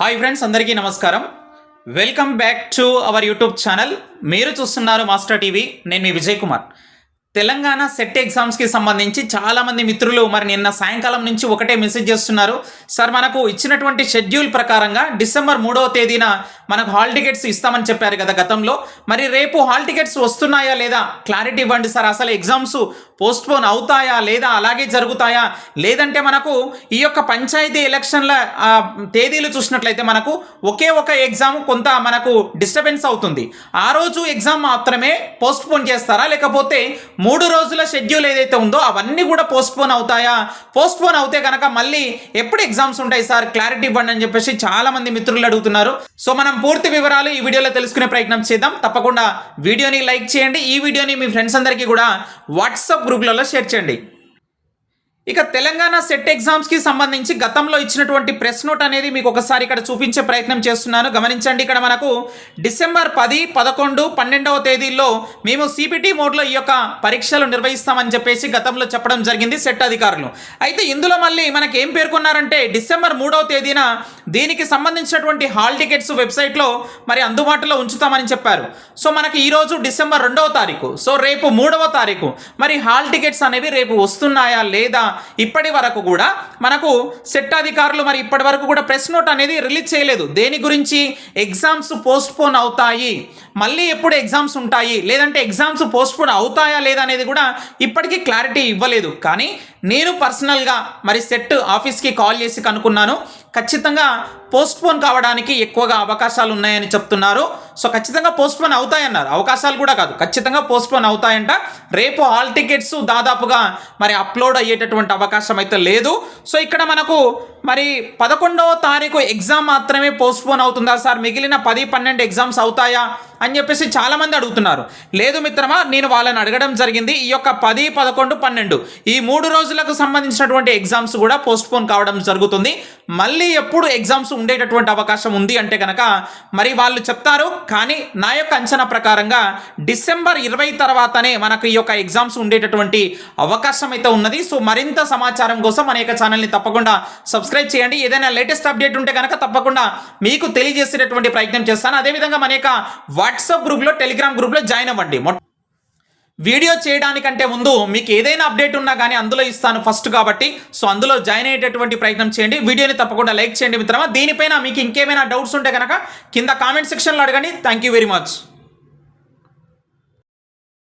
Hi friends అందరికీ నమస్కారం. Welcome back to our YouTube channel మీరు చూస్తున్నారు మాస్టర్ టీవీ నేను మీ విజయ్ కుమార్. తెలంగాణ సెట్ ఎగ్జామ్స్కి సంబంధించి చాలామంది మిత్రులు మరి నిన్న సాయంకాలం నుంచి ఒకటే మెసేజ్ చేస్తున్నారు. సార్ మనకు ఇచ్చినటువంటి షెడ్యూల్ ప్రకారంగా డిసెంబర్ మూడవ తేదీన మనకు హాల్ టికెట్స్ ఇస్తామని చెప్పారు కదా గతంలో. మరి రేపు హాల్ టికెట్స్ వస్తున్నాయా లేదా? క్లారిటీ ఇవ్వండి సార్. అసలు ఎగ్జామ్స్ పోస్ట్పోన్ అవుతాయా లేదా? అలాగే జరుగుతాయా? లేదంటే మనకు ఈ యొక్క పంచాయతీ ఎలక్షన్ల తేదీలు చూసినట్లయితే మనకు ఒకే ఒక ఎగ్జామ్ కొంత మనకు డిస్టర్బెన్స్ అవుతుంది. ఆ రోజు ఎగ్జామ్ మాత్రమే పోస్ట్పోన్ చేస్తారా? లేకపోతే మూడు రోజుల షెడ్యూల్ ఏదైతే ఉందో అవన్నీ కూడా పోస్ట్పోన్ అవుతాయా? పోస్ట్పోన్ అవుతే కనుక మళ్ళీ ఎప్పుడు ఎగ్జామ్స్ ఉంటాయి సార్? క్లారిటీ ఇవ్వండి అని చెప్పేసి చాలా మంది మిత్రులు అడుగుతున్నారు. సో మనం పూర్తి వివరాలు ఈ వీడియోలో తెలుసుకునే ప్రయత్నం చేద్దాం. తప్పకుండా వీడియోని లైక్ చేయండి. ఈ వీడియోని మీ ఫ్రెండ్స్ అందరికీ కూడా వాట్సాప్ గ్రూప్లలో షేర్ చేయండి. ఇక తెలంగాణ సెట్ ఎగ్జామ్స్కి సంబంధించి గతంలో ఇచ్చినటువంటి ప్రెస్ నోట్ అనేది మీకు ఒకసారి ఇక్కడ చూపించే ప్రయత్నం చేస్తున్నాను. గమనించండి ఇక్కడ మనకు డిసెంబర్ పది పదకొండు పన్నెండవ తేదీల్లో మేము సిపిటి మోడ్లో ఈ యొక్క పరీక్షలు నిర్వహిస్తామని చెప్పేసి గతంలో చెప్పడం జరిగింది సెట్ అధికారులు. అయితే ఇందులో మళ్ళీ మనకి ఏం పేర్కొన్నారంటే డిసెంబర్ మూడవ తేదీన దీనికి సంబంధించినటువంటి హాల్ టికెట్స్ వెబ్సైట్లో మరి అందుబాటులో ఉంచుతామని చెప్పారు. సో మనకి ఈరోజు డిసెంబర్ రెండవ తారీఖు. సో రేపు మూడవ తారీఖు. మరి హాల్ టికెట్స్ అనేవి రేపు వస్తున్నాయా లేదా ఇప్పటి వరకు కూడా మనకు సెట్ అధికారులు మరి ఇప్పటి వరకు కూడా ప్రెస్ నోట్ అనేది రిలీజ్ చేయలేదు. దేని గురించి? ఎగ్జామ్స్ పోస్ట్పోన్ అవుతాయి. మళ్ళీ ఎప్పుడు ఎగ్జామ్స్ ఉంటాయి? లేదంటే ఎగ్జామ్స్ పోస్ట్పోన్ అవుతాయా లేదా అనేది కూడా ఇప్పటికీ క్లారిటీ ఇవ్వలేదు. కానీ నేను పర్సనల్గా మరి సెట్ ఆఫీస్కి కాల్ చేసి కనుక్కున్నాను. ఖచ్చితంగా పోస్ట్పోన్ కావడానికి ఎక్కువగా అవకాశాలు ఉన్నాయని చెప్తున్నారు. సో ఖచ్చితంగా పోస్ట్పోన్ అవుతాయన్నారు. అవకాశాలు కూడా కాదు. ఖచ్చితంగా పోస్ట్పోన్ అవుతాయంట. రేపు హాల్ టికెట్స్ దాదాపుగా మరి అప్లోడ్ అయ్యేటటువంటి అవకాశం అయితే లేదు. సో ఇక్కడ మనకు మరి పదకొండవ తారీఖు ఎగ్జామ్ మాత్రమే పోస్ట్పోన్ అవుతుందా? సార్ మిగిలిన పది పన్నెండు ఎగ్జామ్స్ అవుతాయా? అని చెప్పేసి చాలామంది అడుగుతున్నారు. లేదు మిత్రమా నేను వాళ్ళని అడగడం జరిగింది. ఈ యొక్క పది పదకొండు పన్నెండు ఈ మూడు రోజులకు సంబంధించినటువంటి ఎగ్జామ్స్ కూడా పోస్ట్పోన్ కావడం జరుగుతుంది. మళ్ళీ ఎప్పుడు ఎగ్జామ్స్ ఉండేటటువంటి అవకాశం ఉంది అంటే కనుక మరి వాళ్ళు చెప్తారు. కానీ నా యొక్క అంచనా ప్రకారంగా డిసెంబర్ ఇరవై తర్వాతనే మనకు ఈ యొక్క ఎగ్జామ్స్ ఉండేటటువంటి అవకాశం అయితే ఉన్నది. సో మరింత సమాచారం కోసం మన యొక్క ఛానల్ని తప్పకుండా సబ్స్క్రైబ్ చేయండి. ఏదైనా లేటెస్ట్ అప్డేట్ ఉంటే కనుక తప్పకుండా మీకు తెలియజేసేటటువంటి ప్రయత్నం చేస్తాను. అదేవిధంగా మన యొక్క వాట్సాప్ గ్రూప్లో టెలిగ్రామ్ గ్రూప్లో జాయిన్ అవ్వండి. వీడియో చేయడానికంటే ముందు మీకు ఏదైనా అప్డేట్ ఉన్నా కానీ అందులో ఇస్తాను ఫస్ట్ కాబట్టి. సో అందులో జాయిన్ అయ్యేటటువంటి ప్రయత్నం చేయండి. వీడియోని తప్పకుండా లైక్ చేయండి మిత్రమా. దీనిపైన మీకు ఇంకేమైనా డౌట్స్ ఉంటే కనుక కింద కామెంట్ సెక్షన్లో అడగండి. Thank you very much.